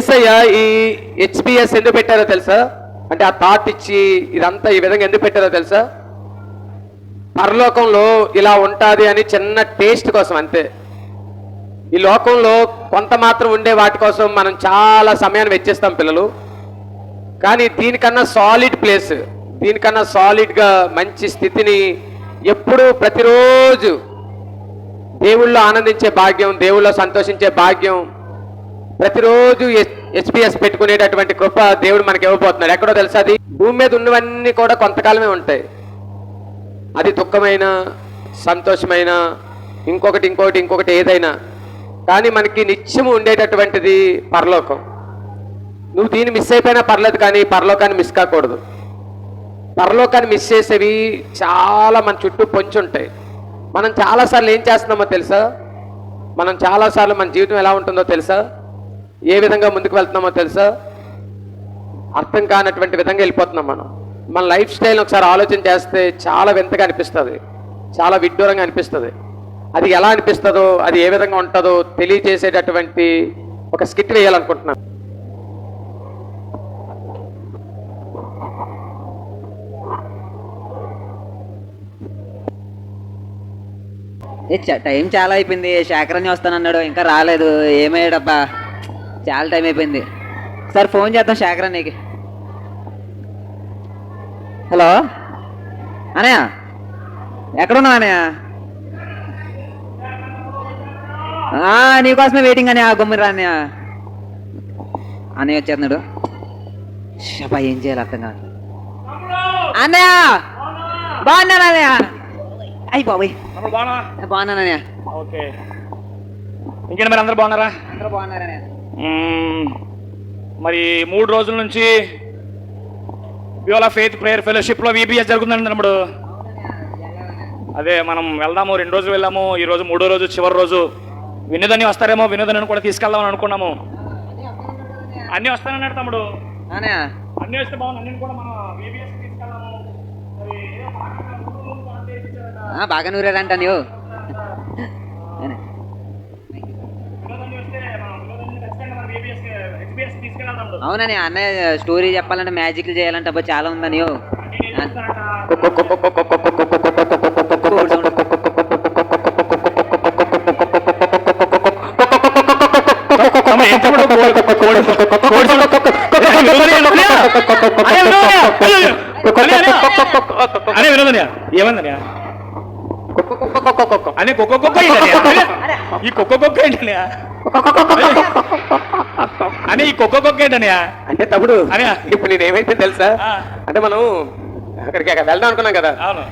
ఏసయ్య ఈ హెచ్పిఎస్ ఎందుకు పెట్టారో తెలుసా? అంటే ఆ థాట్ ఇచ్చి ఇదంతా ఈ విధంగా ఎందుకు పెట్టారో తెలుసా? పరలోకంలో ఇలా ఉంటుంది అని చిన్న టేస్ట్ కోసం అంతే. ఈ లోకంలో కొంత మాత్రం ఉండే వాటి కోసం మనం చాలా సమయాన్ని వెచ్చిస్తాం పిల్లలు. కానీ దీనికన్నా సాలిడ్ ప్లేస్ దీనికన్నా సాలిడ్గా మంచి స్థితిని ఎప్పుడూ ప్రతిరోజు దేవుళ్ళో ఆనందించే భాగ్యం దేవుళ్ళో సంతోషించే భాగ్యం ప్రతిరోజు హెచ్పిఎస్ పెట్టుకునేటటువంటి కృప దేవుడు మనకి ఇవ్వబోతున్నాడు ఎక్కడో తెలుసా అది? భూమి మీద ఉన్నవన్నీ కూడా కొంతకాలమే ఉంటాయి. అది దుఃఖమైన సంతోషమైన ఇంకొకటి ఇంకొకటి ఇంకొకటి ఏదైనా. కానీ మనకి నిత్యము ఉండేటటువంటిది పరలోకం. నువ్వు దీన్ని మిస్ అయిపోయినా పర్లేదు కానీ పరలోకాన్ని మిస్ కాకూడదు. పరలోకాన్ని మిస్ చేసేవి చాలా మన చుట్టూ పొంచి ఉంటాయి. మనం చాలాసార్లు ఏం చేస్తున్నామో తెలుసా? మనం చాలాసార్లు మన జీవితం ఎలా ఉంటుందో తెలుసా? ఏ విధంగా ముందుకు వెళ్తున్నామో తెలుసా? అర్థం కానటువంటి విధంగా వెళ్ళిపోతున్నాం మనం. మన లైఫ్ స్టైల్ ఒకసారి ఆలోచన చేస్తే చాలా వింతగా అనిపిస్తుంది. చాలా విడ్డూరంగా అనిపిస్తుంది. అది ఎలా అనిపిస్తుందో అది ఏ విధంగా ఉంటుందో తెలియజేసేటటువంటి ఒక స్కిట్ వేయాలనుకుంటున్నాను. ఏ చ- టైం చాలా అయిపోయింది. శేఖరణి వస్తానన్నాడు. ఇంకా రాలేదు. ఏమయ్యాడబ్బా? చాలా టైం అయిపోయింది. సార్ ఫోన్ చేద్దాం శేఖరణ్యకి హలో? అనయ్య ఎక్కడున్నావు అనయ్య ఆ, నీకోసమే వెయిటింగ్ అని గుమ్మిరా అన్నయ్య. అన్నయ్య వచ్చేస్తున్నాడు షబ్బా ఏం చేయాలి అర్థం కాదు అన్నయ్య! బాగున్నాను అన్నయ్య? అయ్యి బాబాయ్. బాగున్నాను అన్నయ్య. ఓకే. ఇంకేంటి మరి అందరు బాగున్నారా? అందరూ బాగున్నారనే మ్మ్. మరి మూడు రోజుల నుంచి ఆఫ్ ఫెయిత్ ప్రేయర్ ఫెలోషిప్లో విబిఎస్ జరుగుతుందండి తమ్ముడు అదే మనం వెళ్దాము రెండు రోజులు వెళ్ళాము ఈ రోజు మూడో రోజు చివరి రోజు. వినోదని వస్తారేమో వినోదని కూడా తీసుకెళ్దామని అనుకున్నాము. అన్నీ వస్తానన్నాడు తమ్ముడు. అన్నీ వస్తే బాగుంది అన్ని కూడా మనం విబిఎస్ తీసుకెళ్దాము. బాగా నూరారంట నీవు. అవునని అన్నయ్య స్టోరీ చెప్పాలంటే మ్యాజిక్లు చేయాలంటే అబ్బా చాలా ఉందని నీవు అనే కుక్క ఈ కుక్క కుక్క ఏంటన్నయ్య అనే ఈ కుక్క కుక్క ఏంటన్నయ్య అంటే తమ్ముడు. ఇప్పుడు నేను ఏమైతే తెలుసా. అంటే మనం అక్కడికి అక్కడ వెళ్దాం అనుకున్నాం కదా.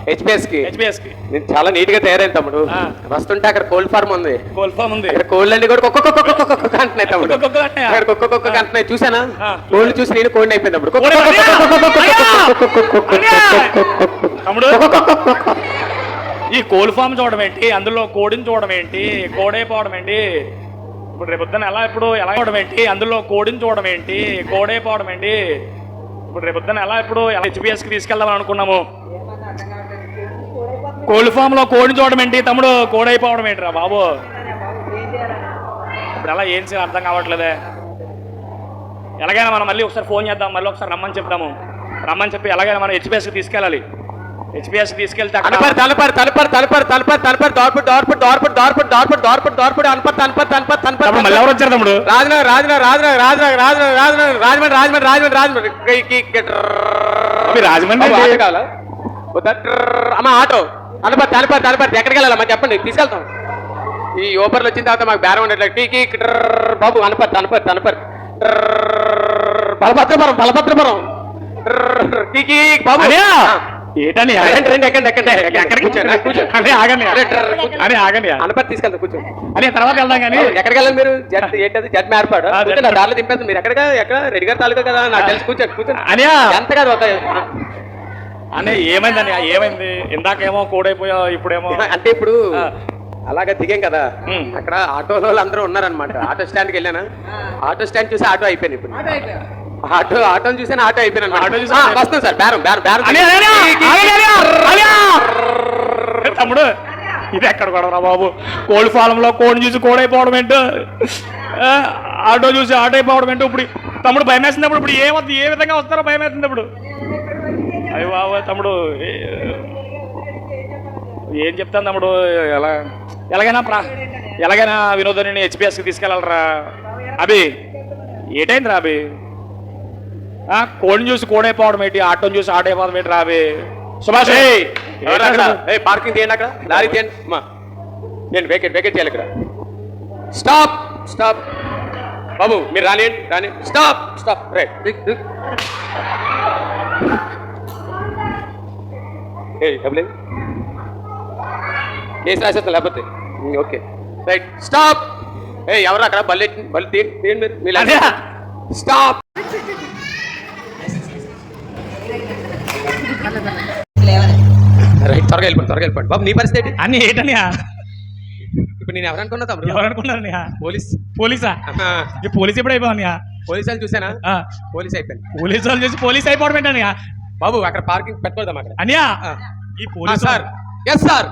హెచ్పిఎస్కి హెచ్బిఎస్కి నేను చాలా నీట్గా తయారైన తమ్ముడు. వస్తుంటే అక్కడ కోల్డ్ ఫార్మ్ ఉంది కోల్ ఫామ్ ఉంది అక్కడ కోళ్ళు అన్ని కూడా కుక్క కుక్క కుక్క కుక్క కుక్క అంటున్నాయి తమ్ముడు? అక్కడ కుక్క కుక్క కుక్క అంటున్నాయి చూసానా. కోళ్ళు చూసి నేను కోడిని అయిపోయింది తమ్ముడు తమ్ముడు ఈ కోల్ ఫామ్ చూడడం ఏంటి? అందులో కోడిని చూడడం ఏంటి? కోడైపోవడం ఏంటి? ఇప్పుడు రేపు పొద్దున ఎలా ఇప్పుడు ఎలా చూడడం ఏంటి? అందులో కోడిని చూడడం ఏంటి? కోడైపోవడం ఏంటి? ఇప్పుడు రేపు పొద్దున ఎలా ఇప్పుడు హెచ్పిఎస్కి తీసుకెళ్దాం అనుకున్నాము? కోళ్ళ ఫామ్లో కోడిని చూడడం ఏంటి? తమ్ముడు కోడైపోవడం ఏంటిరా బాబు? ఇప్పుడు ఎలా ఏం చేయాలి అర్థం కావట్లేదే. ఎలాగైనా మనం మళ్ళీ ఒకసారి ఫోన్ చేద్దాం మళ్ళీ ఒకసారి రమ్మని చెప్తాము రమ్మని చెప్పి ఎలాగైనా మనం హెచ్పిఎస్కి తీసుకెళ్ళాలి. హెచ్పిఎస్ తీసుకెళ్తే తలపర్ తలపర్ తలపర్ తలపర్ తలపర్ తలపర్ దార్పుడు దార్పుడు దార్పుడు దార్పుడు దార్పుడు దార్పుడు దార్పుడు అనపర్ తనపర్ తనపర్ తనపర్ మళ్ళీ ఎవరు వచ్చారు తమ్ముడు? రాజనగర్ రాజనగర్ రాజనగర్ రాజనగర్ రాజనగర్ రాజనగర్ రాజమండ్రి రాజమండ్రి రాజమండ్రి రాజమండ్రి. కి- కి- కి- మీ రాజమండ్రి కావాలా? అమ్మ ఆటో. తలపర్ తలపర్ తలపర్. ఎక్కడికి వెళ్ళాలమ్మా చెప్పండి తీసుకెళ్తాం. ఈ ఓపర్లు వచ్చిన తర్వాత మాకు బేరం ఉండట్లేదు టీ కి ట్రర్. బాబు అనపర్ తనపర్ తనపర్ బలభద్రపురం బలభద్రపురం. ట్రర్. టీ కి బాబు. ఏటని రండి రండి ఎక్కండి ఎక్కండి ఎక్కడికి అనే ఆగండి అరే, కూర్చో. అనే ఆగండి అనపర్ తీసుకెళ్తాం కూర్చోండి. అనే తర్వాత వెళ్దాం కానీ ఎక్కడికి వెళ్ళాలి మీరు? జడ్ ఏంటది? జడ్ మేర్పాడు కూర్చోండి దారిలో దింపేది మీరు ఎక్కడ ఎక్కడ? రెడ్డి గారి తాలూకా కదా? నాకు తెలిసి కూర్చోండి కూర్చోండి. అనియా! ఎంత కాదు ఒక అనే ఏమైంది అని ఏమైంది? ఇందాకేమో కోడైపోయా ఇప్పుడేమో అంటే ఇప్పుడు. అలాగా దిగాం కదా. అక్కడ ఆటోలో వాళ్ళు అందరూ ఉన్నారనమాట ఆటో స్టాండ్కి వెళ్ళానా? ఆటో స్టాండ్ చూసి ఆటో అయిపోయింది ఇప్పుడు. ఆటో ఆటోని చూసాను ఆటో అయిపోయాను ఆటో చూసి ఆ, వస్తాం సార్ బేరం బేరం బేరం తమ్ముడు ఇది ఎక్కడ కూడా బాబు కోడి ఫాలంలో కోడిని చూసి కోడైపోవడం ఏంటో ఆ, ఆటో చూసి ఆటో అయిపోవడం ఏంటో ఇప్పుడు తమ్ముడు భయం వేసినప్పుడు ఇప్పుడు ఏమవుతుంది ఏ విధంగా వస్తారో భయం వేస్తుంది ఇప్పుడు అయ్యి బాబు తమ్ముడు ఏ- చెప్తాను తమ్ముడు ఎలా ఎలాగైనా ప్రా ఎలాగైనా వినోదాన్ని హెచ్పిఎస్కి తీసుకెళ్ళాలరా అభి ఏటైందిరా అభి కోడిని చూసి కోడైపోవడం ఏంటి? ఆటోని చూసి ఆటో అయిపోవడం ఏంటి రా అభి సుభాష్ పార్కింగ్ తీయండి అక్కడ. లారీ తీయండి. నేను వేకెట్ వేకెట్ చేయాలి ఇక్కడ. స్టాప్ స్టాప్ బాబు మీరు రానియండి రాని స్టాప్ స్టాప్ రైట్ ఏ డబ్బులు కేసు రాసేస్తా లేకపోతే. ఓకే. రైట్ స్టాప్ ఏ ఎవరు అక్కడ? బల్లి బల్లి తీయండి తీయండి మీరు. స్టాప్ రైట్ త్వరగా వెళ్ళిపోండి త్వరగా వెళ్ళిపోండి. బాబు నీ పరిస్థితి? అన్ని ఏంటనియా? ఇప్పుడు నేను ఎవరనుకున్నా తమ్ముడు? ఎవరు పోలీస్. పోలీసా. ఈ పోలీస్ ఎప్పుడు అయిపోయానియా పోలీస్ వాళ్ళు చూసానా? పోలీస్ అయిపోయింది పోలీసు వాళ్ళు చూసి పోలీస్ అయిపోవడం ఏంటనియా? బాబు అక్కడ పార్కింగ్ పెట్టుకోదాం అక్కడ. అనియా. ఈ police sir. Yes sir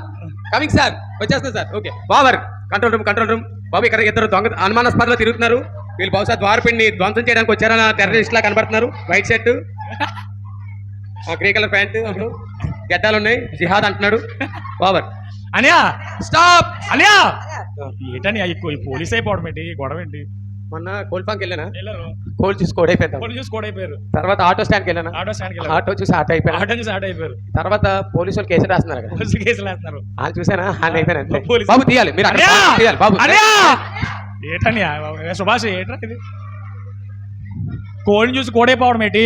coming sir వచ్చేస్తున్నా సార్ ఓకే బాబర్ కంట్రోల్ రూమ్ కంట్రోల్ రూమ్ బాబు ఇక్కడ ఇద్దరు దొంగ అనుమానాస్పదలో తిరుగుతున్నారు. వీళ్ళు బహుశా ద్వారపిండిని ధ్వంసం చేయడానికి వచ్చారన్న టెర్రరిస్ట్ లా కనబడుతున్నారు. White shirt grey colour pant అప్పుడు గడ్డాలు ఉన్నాయి జిహాద్ అంటున్నాడు. బాబర్ అనియా స్టాప్! అనియా! ఏంటని ఈ పోలీస్ అయిపోవడం ఏంటి? గొడవ ఏంటి? మొన్న కోల్ఫాంకి వెళ్ళానా? వెళ్ళారు కోల్ చూసి కోడ్ అయిపోయింది. పోలీస్ చూసి కూడా అయిపోయారు. తర్వాత ఆటో స్టాండ్కి వెళ్ళానా? ఆటో స్టాండ్కి ఆటో చూసి ఆటో అయిపోయినా? ఆటో చూసి ఆటో అయిపోయారు. తర్వాత పోలీసు వాళ్ళు కేసు రాస్తున్నారు అక్కడ పోలీసు కేసులు వేస్తున్నారు వాళ్ళు చూసానా? వాళ్ళు అయిపోయినా అంతే. పోలీసు- బాబు తీయాలి. మీరు! తీయాలి. బాబు అనియా! ఏటనియా? ఏ సుభాష్ ఏట్రా ఇది? కోడిని చూసి కోడైపోవడం ఏంటి?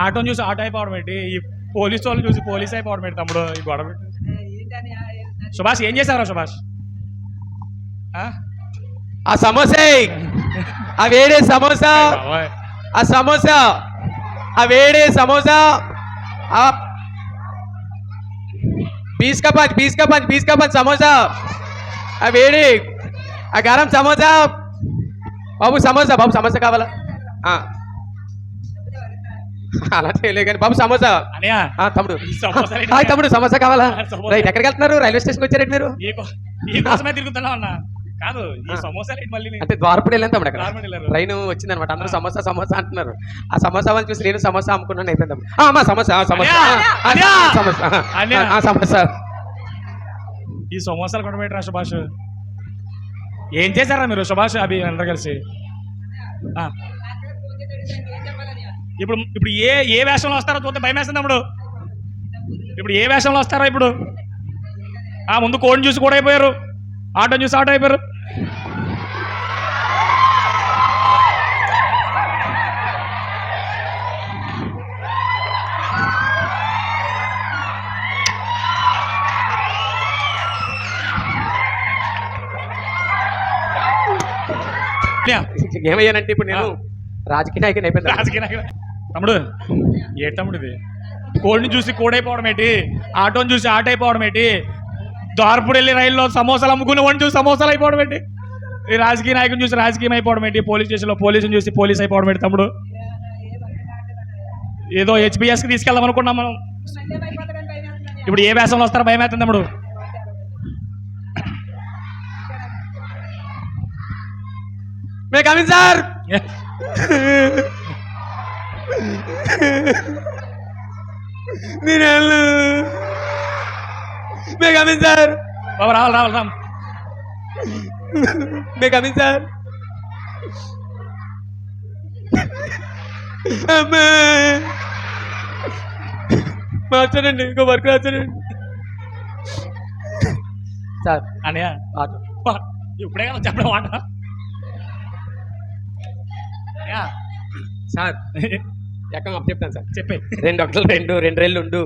ఆటోని చూసి ఆటో అయిపోవడం ఏంటి ఈ పోలీసు వాళ్ళు చూసి పోలీస్ అయిపోవడం ఏంటి తమ్ముడు ఈ గొడవ ఏంటి? సుభాష్ ఏం చేశారా సుభాష్ ఆ? ఆ సమోసా ఆ వేడే సమోసా బాబోయ్. ఆ సమోసా ఆ వేడే సమోసా ఆ బీస్ का पाँच बीस का पाँच बीस का पाँच समोसा ఆ వేడి ఆ గరం సమోసా బాబు సమోసా బాబు సమోసా కావాలా ఆ. అలా చేయలే కానీ. బాబు సమోసా. తమ్ముడు. హాయ్ తమ్ముడు సమోసా కావాలా. రైట్ ఎక్కడికి వెళ్తున్నారు రైల్వే స్టేషన్కి వచ్చారండి మీరు? తిరుగుతున్నా అన్న. కాదు ఈ సమోసా రేట్ మళ్ళీ అంటే ద్వారపడి వెళ్ళాను తమ్ముడు అక్కడ. ట్రైన్ వచ్చింది అనమాట అందరూ సమోసా సమోసా అంటున్నారు. ఆ సమోసా వాళ్ళు చూసి నేను సమోసా అమ్ముకున్నాను అయిపోయింది అమ్మా సమోసా సమోసా! సమోసా. ఈ సమోసాలు కొనబెట్టరా సుభాష్? ఏం చేశారా మీరు? సుభాష్ అభి అందరు కలిసి? ఆ. ఇప్పుడు ఇప్పుడు ఏ ఏ వేషంలో వస్తారో చూస్తే భయం వేస్తుంది అప్పుడు. ఇప్పుడు ఏ వేషంలో వస్తారో ఇప్పుడు. ఆ ముందు కోడిని చూసి కూడా అయిపోయారు. ఆటో చూసి ఆటో అయిపోయారు. ఏమయ్యానంటే ఇప్పుడు నేను రాజకీయ నాయకుని అయిపోయింది రాజకీయ నాయకుడు. తమ్ముడు ఏ తమ్ముడు ఇది? కోడిని చూసి కోడైపోవడం ఏంటి? ఆటోని చూసి ఆటో అయిపోవడం ఏంటి? దార్పుడు వెళ్ళి రైల్లో సమోసాలు అమ్ముకునే వాడిని చూసి సమోసాలు అయిపోవడం ఏంటి? ఈ రాజకీయ నాయకుని చూసి రాజకీయం అయిపోవడం ఏంటి? పోలీస్ స్టేషన్లో పోలీసుని చూసి పోలీస్ అయిపోవడం ఏంటి తమ్ముడు? ఏదో హెచ్బిఎస్కి తీసుకెళ్దాం అనుకున్నాం మనం. ఇప్పుడు ఏ వేషంలో వస్తారో భయం అవుతుంది తమ్ముడు. Me coming sir. నేను వెళ్ళు మే కమింగ్ సార్. బాబు రావాలి రావాలి రామ్. మే కమింగ్ సార్. అమ్మా. మార్చానండి ఇంకో వర్క్ రాచానండి. Sir auto. వా, ఇప్పుడే కదా చెప్పడం మాట. సార్. ఎక్కడ అప్ చెప్తాను సార్. చెప్పే. రెండు ఒకటి రెండు రెండు రెళ్ళు ఉండు.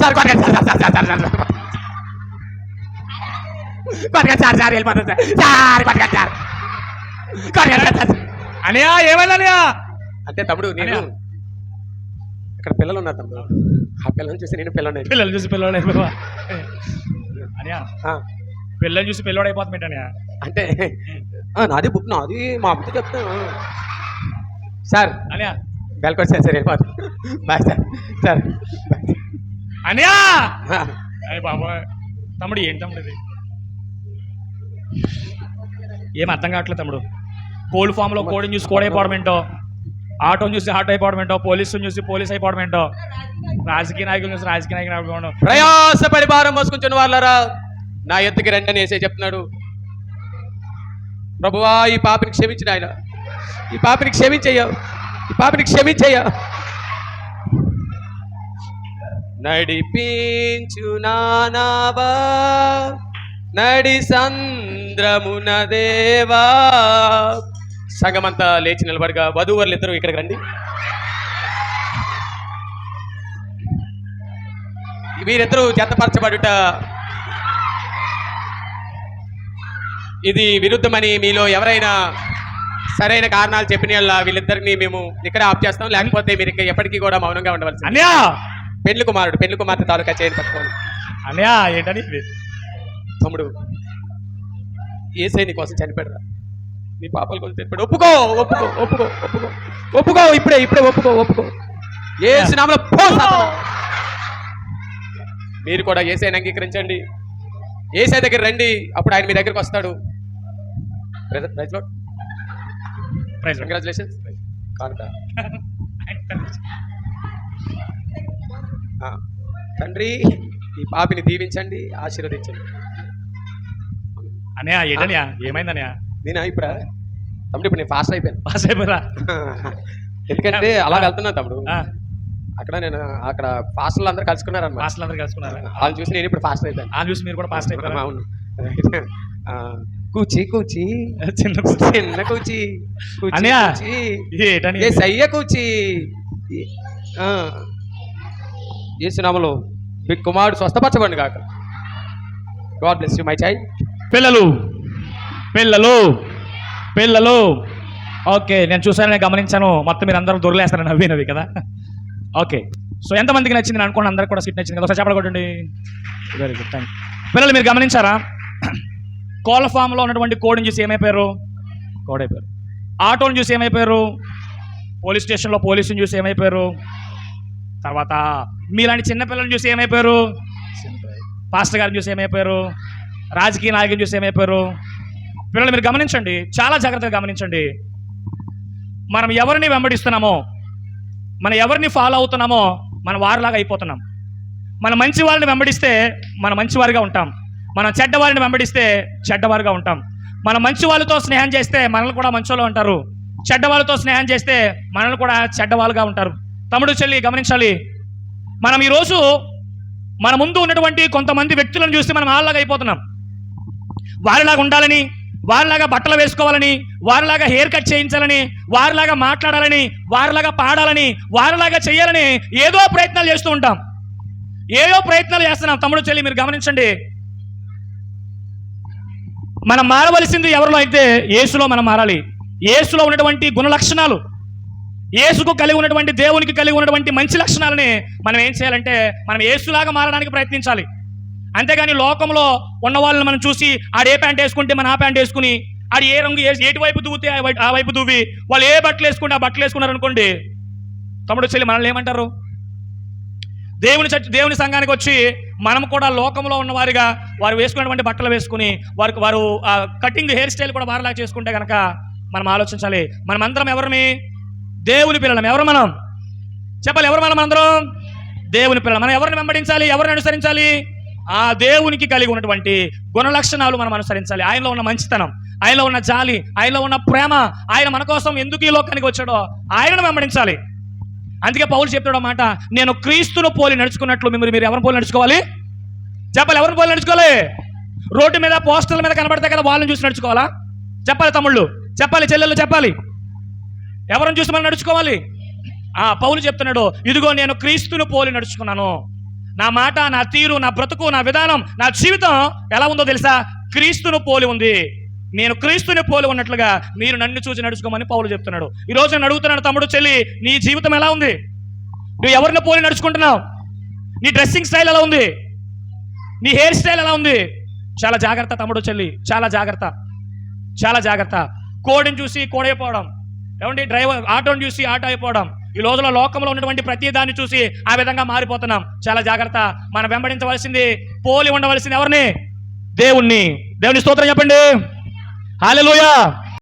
సార్ కొట్టండి sir sir sir sir sir sir కొట్టండి సార్ సార్ వెళ్ళిపోతాను సార్. సార్ కొట్టండి సార్. కొట్టండి సార్ సార్. అనియా ఏమైంది అనియా? అంటే తమ్ముడు నేను. అక్కడ పిల్లలు ఉన్నారు తమ్ముడు. ఆ పిల్లల్ని చూసి నేను పిల్లలు పిల్లలు చూసి అయిపోవా? అనియా పిల్లలు చూసి పిల్లడు అయిపోతుంది అంటే నాది బుక్ నాది మా అమ్మతో చెప్తాను. సార్ అనియా. బెల్కొట్ సార్ సార్ వెళ్ళిపోతాను బాయ్ సార్. సార్ బాయ్ అనియా. అయ్య బాబా తమ్ముడు ఏంటి తమ్ముడు ఇది? ఏం అర్థం కావట్లేదు తమ్ముడు. కోల్డ్ ఫామ్లో కోడిని చూసి కోడ్ అయిపోవడం ఏంటో? ఆటోని చూసి ఆటో అయిపోవడం ఏంటో? పోలీసుని చూసి పోలీస్ అయిపోవడం ఏంటో? రాజకీయ నాయకులు చూసి రాజకీయ నాయకులు అయిపోవడం ప్రయాస పరిభారం మోసుకుంటున్న వాళ్ళరా నా ఎత్తుకి రండి అని వేసే చెప్తున్నాడు. ప్రభువా ఈ పాపిని క్షమించిన ఆయన ఈ పాపిని క్షమించయ్యా. ఈ పాపిని క్షమించయ్యా. నడిపించు నానావా నడి సంద్రమున దేవా. సంగమంతా లేచి నిలబడగా వధూవరులు ఇద్దరు ఇక్కడికి రండి. వీరిద్దరూ జతపరచబడుట ఇది విరుద్ధమని మీలో ఎవరైనా సరైన కారణాలు చెప్పిన వీళ్ళిద్దరిని మేము ఇక్కడ ఆప్ చేస్తాం. లేకపోతే మీరు ఇక్కడ ఎప్పటికీ కూడా మౌనంగా ఉండవలసి అన్యా పెళ్ళి కుమారుడు పెళ్ళి కుమార్తె తాలూకా చేయని పట్టుకోండి అన్యా ఏంటని? తమ్ముడు ఏసై నీ కోసం చనిపోయాడు నీ పాపల కోసం చనిపోయాడు. ఒప్పుకో ఒప్పుకో ఒప్పుకో ఒప్పుకో. ఒప్పుకో ఇప్పుడే ఇప్పుడే ఒప్పుకో ఒప్పుకో. ఏ నామలో పో. మీరు కూడా ఏసైని అంగీకరించండి. ఏసై దగ్గర రండి అప్పుడు ఆయన మీ దగ్గరికి వస్తాడు. కంగ్రాచులేషన్స్ కానుక. తండ్రి ఈ పాపిని దీవించండి ఆశీర్వదించండి. అన్నయ్య ఏంటన్నయ్య? ఏమైందన్నయ్య? నేను ఇప్పుడు? తమ్ముడు ఇప్పుడు నేను ఫాస్ట్ అయిపోయాను. పాస్ అయిపోరా ఎందుకంటే అలా వెళ్తున్నా తమ్ముడు. అక్కడ నేను అక్కడ ఫాస్ట్లో అందరూ కలుసుకున్నారు. అనమాట పాస్టర్లు అందరూ కలుసుకున్నారా వాళ్ళు చూసి నేను ఇప్పుడు ఫాస్ట్ అయిపోయాను. ఆ చూసి మీరు కూడా పాస్ అయిపోయారా? అవును. కూచి కూచి. చిన్న చిన్న కూచి. కూచి, సయ్య కూచి. ఏ సునామలో మీ కుమారుడు స్వస్థపరచబండి కాక God bless you my child. పిల్లలు పిల్లలు పిల్లలు. ఓకే నేను చూసాను నేను గమనించాను. మొత్తం మీరు అందరూ దొరలేస్తారు నవ్వినవి కదా. ఓకే. సో ఎంతమందికి నచ్చింది అనుకోండి అందరికి కూడా సీట్ నచ్చింది కదా. ఒకసారి చెప్పడం వెరీ గుడ్ థ్యాంక్ పిల్లలు మీరు గమనించారా? కోళ్ళ ఫామ్లో ఉన్నటువంటి కోడిని చూసి ఏమైపోయారు? కోడైపోయారు. ఆటోని చూసి ఏమైపోయారు? పోలీస్ స్టేషన్లో పోలీసుని చూసి ఏమైపోయారు? తర్వాత మీలాంటి చిన్నపిల్లల్ని చూసి ఏమైపోయారు? పాస్టర్ గారిని చూసి ఏమైపోయారు? రాజకీయ నాయకుని చూసి ఏమైపోయారు? పిల్లలు మీరు గమనించండి. చాలా జాగ్రత్తగా గమనించండి. మనం ఎవరిని వెంబడిస్తున్నామో మనం ఎవరిని ఫాలో అవుతున్నామో మన వారిలాగా అయిపోతున్నాం. మన మంచి వాళ్ళని వెంబడిస్తే మన మంచివారిగా ఉంటాం. మనం చెడ్డవారిని వెంబడిస్తే చెడ్డవారిగా ఉంటాం. మన మంచి వాళ్ళతో స్నేహం చేస్తే మనల్ని కూడా మంచోళ్ళు ఉంటారు చెడ్డ వాళ్ళతో స్నేహం చేస్తే మనల్ని కూడా చెడ్డవాళ్ళుగా ఉంటారు. తమ్ముడు చెల్లి గమనించాలి. మనం ఈరోజు మన ముందు ఉన్నటువంటి కొంతమంది వ్యక్తులను చూస్తే మనం వాళ్ళలాగా అయిపోతున్నాం. వారిలాగా ఉండాలని వారిలాగా బట్టలు వేసుకోవాలని వారిలాగా హెయిర్ కట్ చేయించాలని వారిలాగా మాట్లాడాలని వారిలాగా పాడాలని వారిలాగా చేయాలని ఏదో ప్రయత్నాలు చేస్తూ ఉంటాం. ఏదో ప్రయత్నాలు చేస్తున్నాం. తమ్ముడు చెల్లి మీరు గమనించండి. మనం మారవలసింది ఎవరిలో అయితే యేసులో మనం మారాలి. యేసులో ఉన్నటువంటి గుణ లక్షణాలు యేసుకు కలిగి ఉన్నటువంటి దేవునికి కలిగి ఉన్నటువంటి మంచి లక్షణాలని మనం ఏం చేయాలంటే మనం యేసులాగా మారడానికి ప్రయత్నించాలి. అంతేగాని లోకంలో ఉన్న వాళ్ళని మనం చూసి ఆడు ఏ ప్యాంట్ వేసుకుంటే మనం ఆ ప్యాంట్ వేసుకుని ఆడు ఏ రంగు ఏ ఏటి వైపు దువ్వుతే ఆ వైపు దువ్వి వాళ్ళు ఏ బట్టలు వేసుకుంటే ఆ బట్టలు వేసుకున్నారు అనుకోండి తమ్ముడు చెల్లి మనల్ని ఏమంటారు? దేవుని చర్చ దేవుని సంఘానికి వచ్చి మనం కూడా లోకంలో ఉన్నవారిగా వారు వేసుకున్నటువంటి బట్టలు వేసుకుని వారికి వారు కటింగ్ హెయిర్ స్టైల్ కూడా వారిలాగా చేసుకుంటే కనుక మనం ఆలోచించాలి. మనమందరం ఎవరిని దేవుని పిల్లలం. ఎవరు మనం? చెప్పాలి ఎవరు మనం అందరం? దేవుని పిల్లలు. మనం ఎవరిని వెంబడించాలి? ఎవరిని అనుసరించాలి? ఆ దేవునికి కలిగి ఉన్నటువంటి గుణ లక్షణాలు మనం అనుసరించాలి. ఆయనలో ఉన్న మంచితనం ఆయనలో ఉన్న జాలి ఆయనలో ఉన్న ప్రేమ ఆయన మన కోసం ఎందుకు ఈ లోకానికి వచ్చాడో ఆయనను వెంబడించాలి. అందుకే పౌలు చెప్తాడు మాట నేను క్రీస్తును పోలి నడుచుకున్నట్లు మిమ్మల్ని మీరు ఎవరిని పోలి నడుచుకోవాలి? చెప్పాలి ఎవరిని పోలి నడుచుకోవాలి? రోడ్డు మీద పోస్టర్ల మీద కనబడతాయి కదా వాళ్ళని చూసి నడుచుకోవాలా? చెప్పాలి తమ్ముళ్ళు చెప్పాలి చెల్లెళ్ళు చెప్పాలి. ఎవరిని చూసి మనం నడుచుకోవాలి? ఆ పౌలు చెప్తున్నాడు ఇదిగో నేను క్రీస్తును పోలి నడుచుకున్నాను. నా మాట నా తీరు నా బ్రతుకు నా విధానం నా జీవితం ఎలా ఉందో తెలుసా? క్రీస్తును పోలి ఉంది. నేను క్రీస్తుని పోలి ఉన్నట్లుగా మీరు నన్ను చూసి నడుచుకోమని పౌలు చెప్తున్నాడు. ఈ రోజు నేను అడుగుతున్నాను తమ్ముడు చెల్లి నీ జీవితం ఎలా ఉంది? నువ్వు ఎవరిని పోలి నడుచుకుంటున్నావు? నీ డ్రెస్సింగ్ స్టైల్ ఎలా ఉంది? నీ హెయిర్ స్టైల్ ఎలా ఉంది? చాలా జాగ్రత్త తమ్ముడు చెల్లి చాలా జాగ్రత్త. చాలా జాగ్రత్త. కోడిని చూసి కోడైపోవడం. ఏమండి? డ్రైవర్ ఆటోని చూసి ఆటో అయిపోవడం. ఈ రోజుల లోకంలో ఉన్నటువంటి ప్రతి దాన్ని చూసి ఆ విధంగా మారిపోతున్నాం. చాలా జాగ్రత్త. మనం వెంబడించవలసింది పోలి ఉండవలసింది ఎవరిని? దేవుణ్ణి. దేవుని స్తోత్రం చెప్పండి. హాలెలుయా